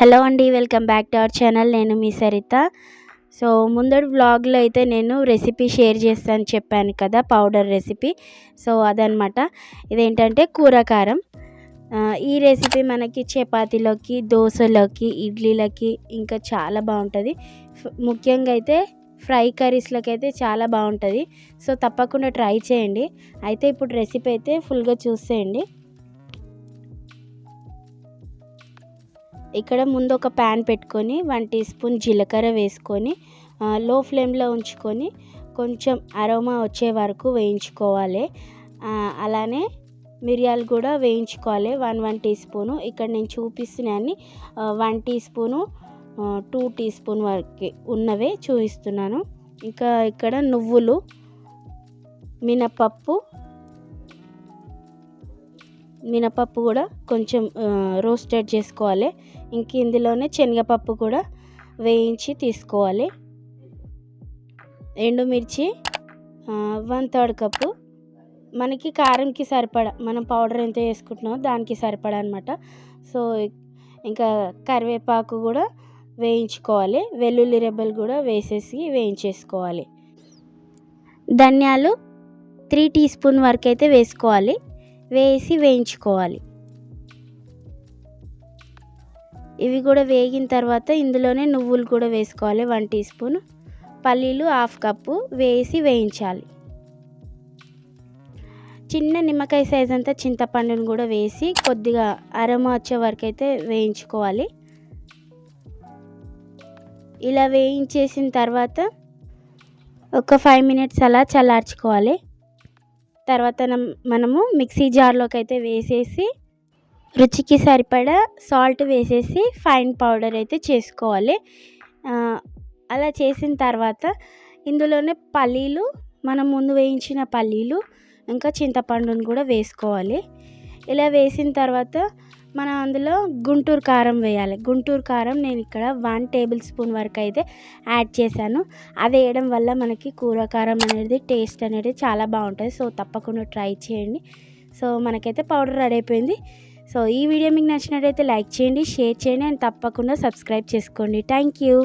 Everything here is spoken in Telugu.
హలో అండి welcome back to our channel. నేను మీ సరిత. సో ముందడు వ్లాగ్లో అయితే నేను రెసిపీ షేర్ చేస్తాను చెప్పాను కదా పౌడర్ రెసిపీ. సో అదనమాట. ఇదేంటంటే కూరకారం ఈ రెసిపీ మనకి చపాతీలోకి దోశలోకి ఇడ్లీలకి ఇంకా చాలా బాగుంటుంది. ముఖ్యంగా అయితే ఫ్రై కర్రీస్లోకి అయితే చాలా బాగుంటుంది. సో తప్పకుండా ట్రై చేయండి. అయితే ఇప్పుడు రెసిపీ అయితే ఫుల్గా చూసేయండి. ఇక్కడ ముందు ఒక ప్యాన్ పెట్టుకొని వన్ టీ స్పూన్ జీలకర్ర వేసుకొని లో ఫ్లేమ్లో ఉంచుకొని కొంచెం అరోమా వచ్చే వరకు వేయించుకోవాలి. అలానే మిరియాలు కూడా వేయించుకోవాలి. One one teaspoon. ఇక్కడ నేను చూపిస్తున్నాను one teaspoon two teaspoon వరకు ఉన్నవే చూపిస్తున్నాను. ఇంకా ఇక్కడ నువ్వులు మినపప్పు మినపప్పు కూడా కొంచెం రోస్టెడ్ చేసుకోవాలి. ఇంక ఇందులోనే శనగపప్పు కూడా వేయించి తీసుకోవాలి. ఎండుమిర్చి వన్ థర్డ్ కప్పు. మనకి కారంకి సరిపడా మనం పౌడర్ ఎంత వేసుకుంటున్నామో దానికి సరిపడా అనమాట సో ఇంకా కరివేపాకు కూడా వేయించుకోవాలి. వెల్లుల్లి రెబ్బలు కూడా వేసేసి వేయించేసుకోవాలి. ధనియాలు త్రీ టీ స్పూన్ వరకు అయితే వేసుకోవాలి. వేసి వేయించుకోవాలి. ఇవి కూడా వేగిన తర్వాత ఇందులోనే నువ్వులు కూడా వేసుకోవాలి. One teaspoon. పల్లీలు హాఫ్ కప్పు వేసి వేయించాలి. చిన్న నిమ్మకాయ సైజ్ అంతా చింతపండును కూడా వేసి కొద్దిగా అరమ వచ్చే వరకు అయితే వేయించుకోవాలి. ఇలా వేయించేసిన తర్వాత ఒక ఫైవ్ మినిట్స్ అలా చల్లార్చుకోవాలి. తర్వాత మనము మిక్సీ జార్లోకి అయితే వేసేసి రుచికి సరిపడా సాల్ట్ వేసేసి ఫైన్ పౌడర్ అయితే చేసుకోవాలి. అలా చేసిన తర్వాత ఇందులోనే పల్లీలు మనం ముందు వేయించిన పల్లీలు ఇంకా చింతపండును కూడా వేసుకోవాలి. ఇలా వేసిన తర్వాత మనం అందులో గుంటూరు కారం వేయాలి. గుంటూరు కారం నేను ఇక్కడ వన్ టేబుల్ స్పూన్ వరకు అయితే యాడ్ చేశాను. అది వేయడం వల్ల మనకి కూర కారం అనేది టేస్ట్ అనేది చాలా బాగుంటుంది. సో తప్పకుండా ట్రై చేయండి. సో మనకైతే పౌడర్ రెడీ అయిపోయింది. సో ఈ వీడియో మీకు నచ్చినట్టయితే లైక్ చేయండి షేర్ చేయండి అండ్ తప్పకుండా సబ్స్క్రైబ్ చేసుకోండి. Thank you.